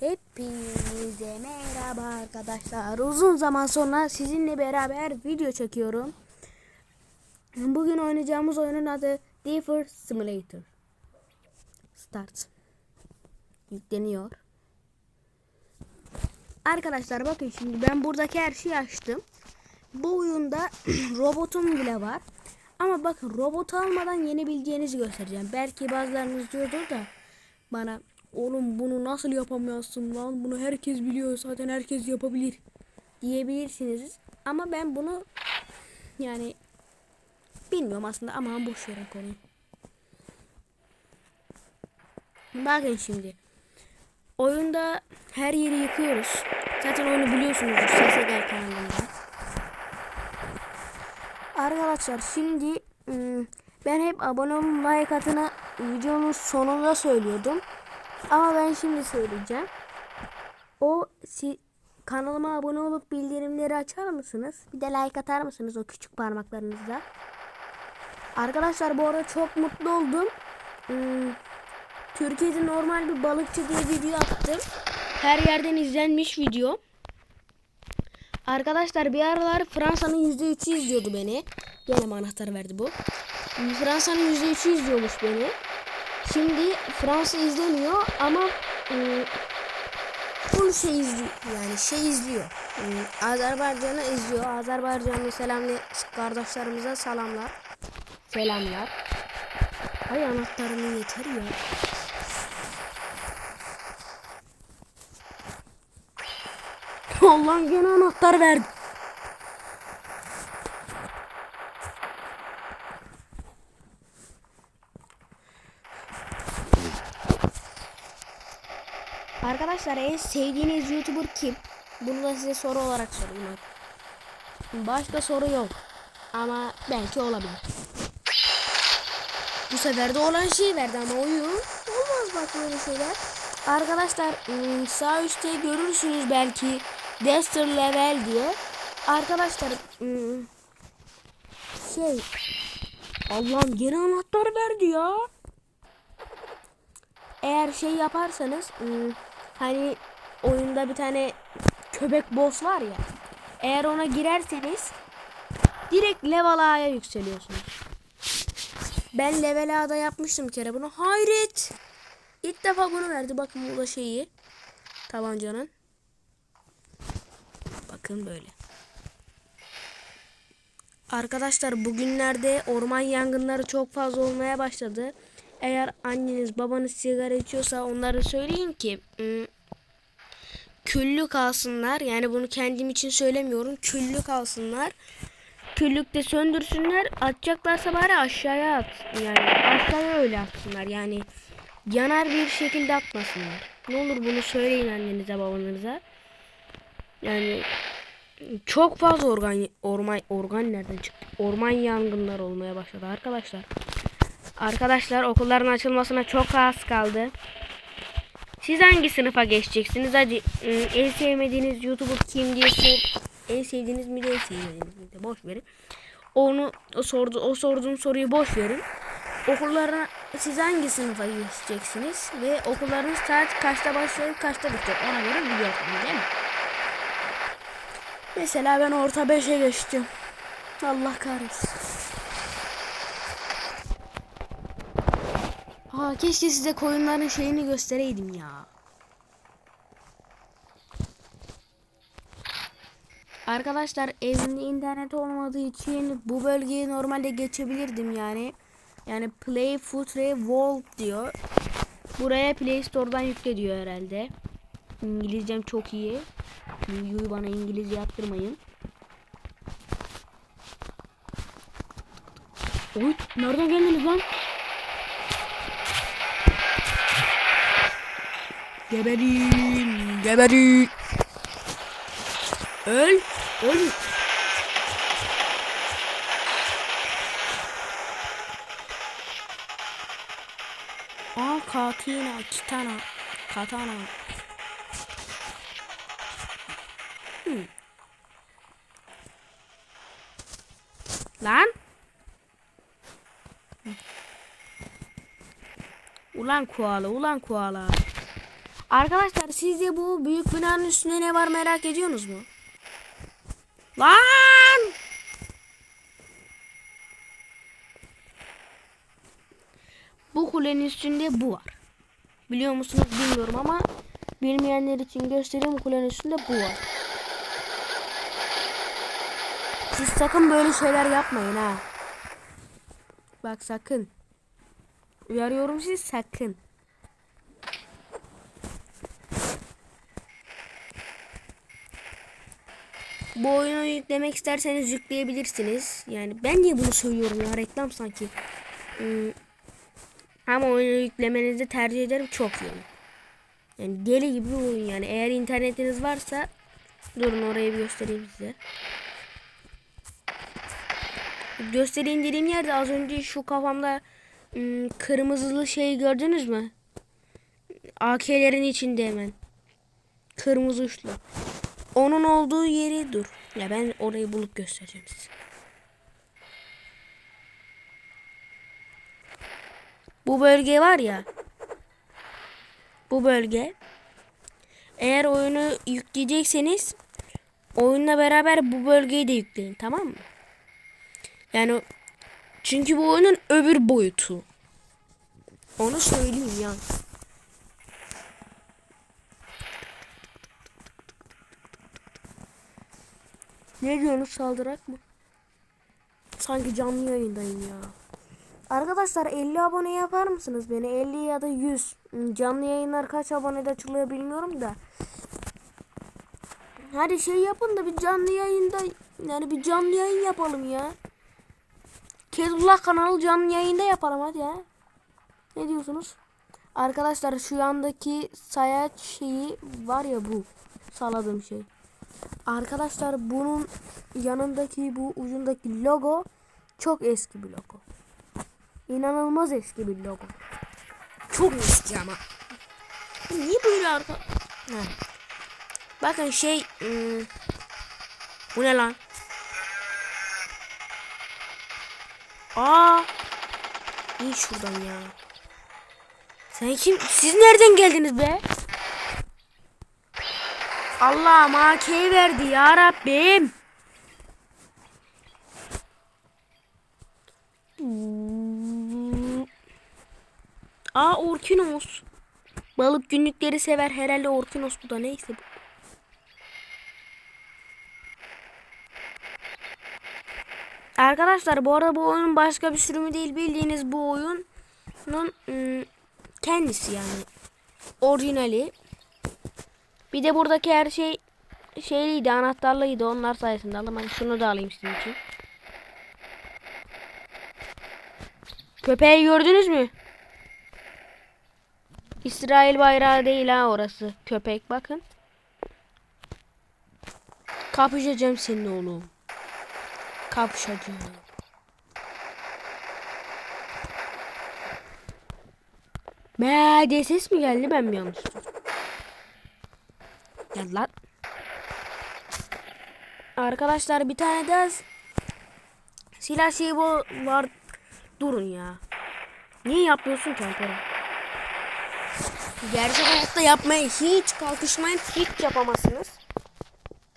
Hepinize merhaba arkadaşlar. Uzun zaman sonra sizinle beraber video çekiyorum. Bugün oynayacağımız oyunun adı Differ Simulator. Start. Yükleniyor. Arkadaşlar bakın şimdi ben buradaki her şeyi açtım. Bu oyunda robotum bile var. Ama bakın robotu almadan yenebileceğinizi göstereceğim. Belki bazılarınız diyordur da bana oğlum bunu nasıl yapamıyorsun lan bunu herkes biliyor zaten herkes yapabilir diyebilirsiniz. Ama ben bunu yani bilmiyorum aslında ama boş verin konuyu. Bakın şimdi. Oyunda her yeri yıkıyoruz. Zaten oyunu biliyorsunuz SSG kanalında. Arkadaşlar şimdi ım, ben hep abone olun like atını videonun sonunda söylüyordum. Ama ben şimdi söyleyeceğim. O si kanalıma abone olup bildirimleri açar mısınız? Bir de like atar mısınız o küçük parmaklarınızla? Arkadaşlar bu arada çok mutlu oldum. Hmm, Türkiye'de normal bir balıkçı diye video attım. Her yerden izlenmiş video. Arkadaşlar bir aralar Fransa'nın %3'ü izliyordu beni. Gene anahtarı verdi bu. Fransa'nın %3'ü izliyormuş beni. Şimdi Fransa izlemiyor ama ıı, full şey izliyor. Yani şey izliyor. Iı, Azerbaycan'ı izliyor. Azerbaycanlı selamlı kardeşlerimize selamlar. Selamlar. Ay anahtarının yeter ya. Allah'ım gene anahtar verdi. Arkadaşlar en sevdiğiniz YouTuber kim? Bunu da size soru olarak sorayım. Başka soru yok. Ama belki olabilir. Bu sefer de olan şey verdi ama oyun. Olmaz bak böyle şeyler. Arkadaşlar ım, sağ üstte görürsünüz belki Dexter Level diye. Arkadaşlar ım, şey Allah'ım gene anahtar verdi ya. Eğer şey yaparsanız ım, hani oyunda bir tane köpek boss var ya. Eğer ona girerseniz direkt level A'ya yükseliyorsunuz. Ben level A'da yapmıştım bir kere bunu. Hayret. İlk defa bunu verdi. Bakın burada şeyi. Tabancanın. Bakın böyle. Arkadaşlar bugünlerde orman yangınları çok fazla olmaya başladı. Eğer anneniz babanız sigara içiyorsa onlara söyleyin ki ım, küllü kalsınlar. Yani bunu kendim için söylemiyorum. Küllü kalsınlar. Küllükte söndürsünler. Atacaklarsa bari aşağıya at. Yani aşağıya öyle atsınlar. Yani yanar bir şekilde atmasınlar. Ne olur bunu söyleyin annenize babanıza. Yani çok fazla organ orman organ nereden çıktı? Orman yangınlar olmaya başladı arkadaşlar. Arkadaşlar okulların açılmasına çok az kaldı. Siz hangi sınıfa geçeceksiniz? Hadi ıı, en sevmediğiniz YouTuber kim diye sor. En sevdiğiniz mi de sevmediğiniz mi boş verin. Onu o sordu o sorduğum soruyu boş verin. Okullarına siz hangi sınıfa geçeceksiniz ve okullarınız saat kaçta başlayıp kaçta bitecek ona göre video atın değil mi? Mesela ben orta 5'e geçtim. Allah kahretsin. Aa, keşke size koyunların şeyini göstereydim ya. Arkadaşlar evimde internet olmadığı için bu bölgeyi normalde geçebilirdim yani. Yani Play Footre World diyor. Buraya Play Store'dan yükle diyor herhalde. İngilizcem çok iyi. Videoyu bana İngilizce yaptırmayın. Oy nereden geldiniz lan? Geberin, geberin. Öl, öl. Aa katina, kitana, katana. Hmm. Lan. Ulan koala, ulan koala. Arkadaşlar sizce bu büyük binanın üstünde ne var merak ediyorsunuz mu? Lan! Bu kulenin üstünde bu var. Biliyor musunuz bilmiyorum ama bilmeyenler için göstereyim kulenin üstünde bu var. Siz sakın böyle şeyler yapmayın ha. Bak sakın. Uyarıyorum siz sakın. Bu oyunu yüklemek isterseniz yükleyebilirsiniz. Yani ben niye bunu söylüyorum ya reklam sanki. Hmm. Ama oyunu yüklemenizi tercih ederim çok iyi. Yani deli gibi bir oyun yani. Eğer internetiniz varsa durun orayı bir göstereyim size. Göstereyim dediğim yerde az önce şu kafamda hmm, kırmızılı şeyi gördünüz mü? AK'lerin içinde hemen. Kırmızı uçlu. Onun olduğu yeri dur. Ya ben orayı bulup göstereceğim size. Bu bölge var ya. Bu bölge. Eğer oyunu yükleyecekseniz oyunla beraber bu bölgeyi de yükleyin tamam mı? Yani çünkü bu oyunun öbür boyutu. Onu söyleyeyim yani. Ne diyorsunuz saldırak mı? Sanki canlı yayındayım ya. Arkadaşlar 50 abone yapar mısınız beni? 50 ya da 100. Canlı yayınlar kaç abonede açılıyor bilmiyorum da. Hadi şey yapın da bir canlı yayında yani bir canlı yayın yapalım ya. Kezullah kanalı canlı yayında yapalım hadi ya. Ne diyorsunuz? Arkadaşlar şu yandaki sayaç şeyi var ya bu. Saladığım şey. Arkadaşlar bunun yanındaki bu ucundaki logo çok eski bir logo. İnanılmaz eski bir logo. Çok eski ama. Niye böyle arka... Ha. Bakın şey... ım, bu ne lan? Aa! İyi şuradan ya. Sen kim? Siz nereden geldiniz be? Allah'ım AK'yi verdi ya Rabbim. Aa Orkinos. Balık günlükleri sever herhalde Orkinos bu da neyse bu. Arkadaşlar bu arada bu oyunun başka bir sürümü değil bildiğiniz bu oyunun ım, kendisi yani orijinali. Bir de buradaki her şey şeyliydi anahtarlıydı onlar sayesinde aldım. Hani şunu da alayım sizin için. Köpeği gördünüz mü? İsrail bayrağı değil ha orası. Köpek bakın. Kapışacağım senin oğlum. Kapışacağım. Diye ses mi geldi ben mi yanlış? Gel. Arkadaşlar bir tane daha silah şeyi bu var. Durun ya. Niye yapıyorsun ki Alperen? Gerçek hayatta yapmaya hiç kalkışmayın. Hiç yapamazsınız.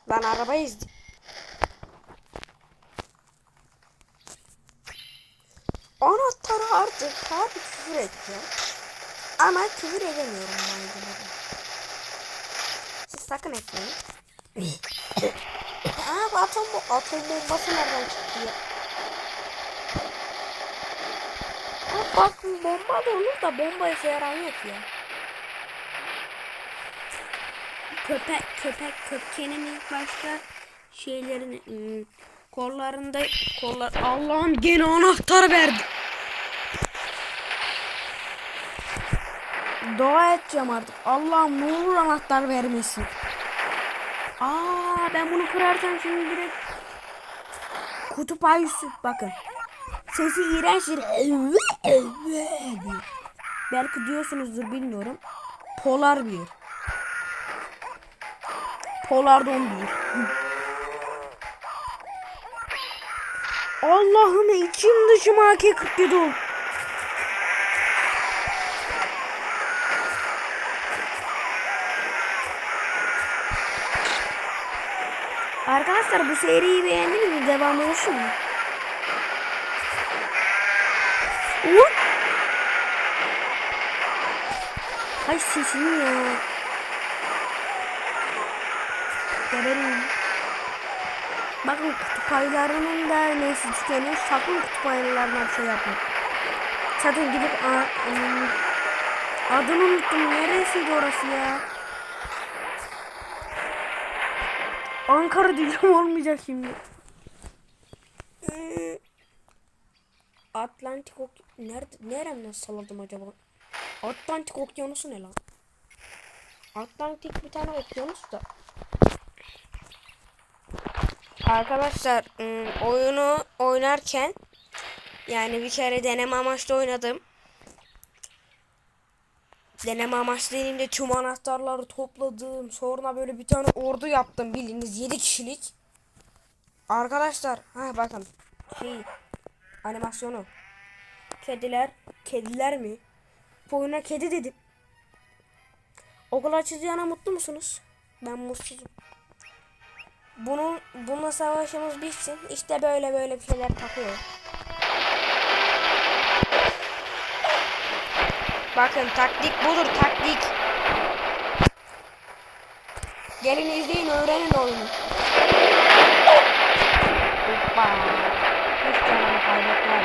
Ben arabayı izleyeyim. Anahtarı artık abi küfür edeceğim. Ama küfür edemiyorum malzemeden. Sakın etmeyin. Aa bu atom, bu atom bombası nereden çıktı ya? Aa, bak bomba da olur da bomba işe yaran yok ya. Köpek köpek köpkenin ilk başta şeylerini ım, kollarında kollar Allah'ım gene anahtar verdi. Dua edeceğim artık. Allah'ım ne olur anahtar vermesin. Aa ben bunu kırarsam şimdi direkt kutup ayısı bakın. Sesi iğrençtir. Belki diyorsunuzdur bilmiyorum. Polar bir. Polardan bir. Allah'ım içim dışım AK-47 oldu. Arkadaşlar bu seriyi beğendiniz mi? Devam olsun! Ay sesini ya. Geberim. Bakın kutup ayılarının da neyse tükeniyor. Sakın kutup ayılarına bir şey yapma. Zaten gidip a, adını unuttum. Neresiydi orası ya? Ankara diyeceğim olmayacak şimdi. Ee, Atlantik ok nerede neremden salladım acaba? Atlantik okyanusu ne lan? Atlantik bir tane okyanus da. Arkadaşlar ım, oyunu oynarken yani bir kere deneme amaçlı oynadım. Deneme amaçlı dediğimde tüm anahtarları topladım. Sonra böyle bir tane ordu yaptım bildiğiniz 7 kişilik. Arkadaşlar ha bakın şey animasyonu. Kediler, kediler mi? Bu oyuna kedi dedim. Okul açacağına mutlu musunuz? Ben mutsuzum. Bunun bununla savaşımız bitsin. İşte böyle böyle bir şeyler takıyor. Bakın taktik budur taktik. Gelin izleyin öğrenin oyunu. Hoppa. Hiç canımı kaybetmem.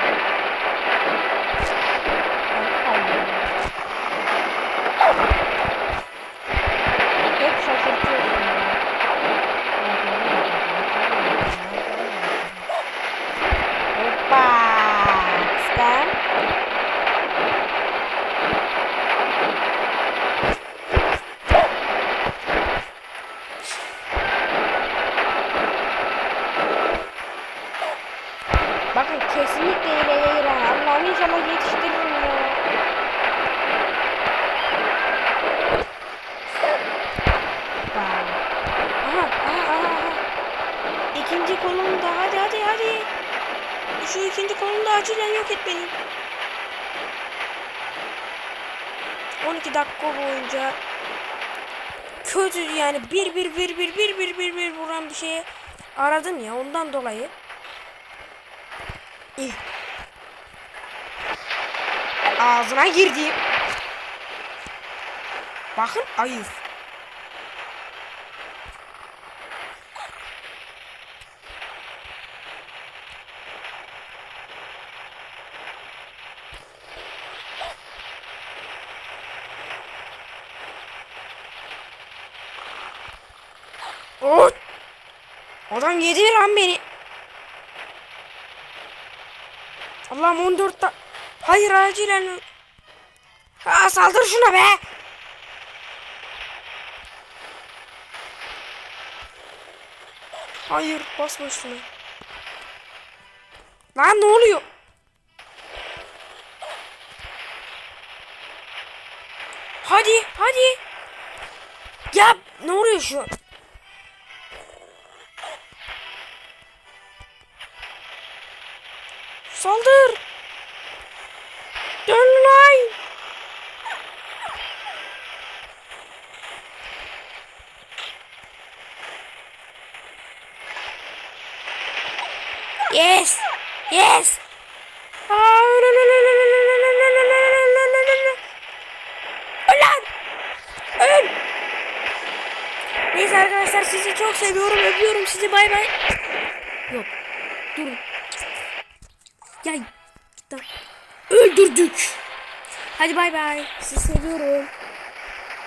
Ben kaybettim. Hep şaşırtıyorsun ya. Hoppa. Sen. Bakın kesinlikle ileriye giren. Allah'ım inşallah yetiştiririm ya. Hoppa. Aha, aha, aha, aha. İkinci kolunu da hadi hadi hadi. Şu ikinci kolunu da acilen yok etmeliyim. 12 dakika boyunca kötü yani bir bir bir bir bir bir bir bir vuran bir şeye aradım ya ondan dolayı. İyi. Ağzına girdi. Bakın ayı. Oy! Adam yedi lan beni. Allah'ım 14 da... Hayır acilen. Ha saldır şuna be. Hayır basma şuna. Lan ne oluyor? Hadi hadi. Ya ne oluyor şu an? Saldır. Dön lan. Yes. Yes. Öl. Neyse arkadaşlar sizi çok seviyorum. Öpüyorum sizi. Bay bay. Yok. Durun. Lan. Öldürdük. Hadi bay bay. Sizi seviyorum.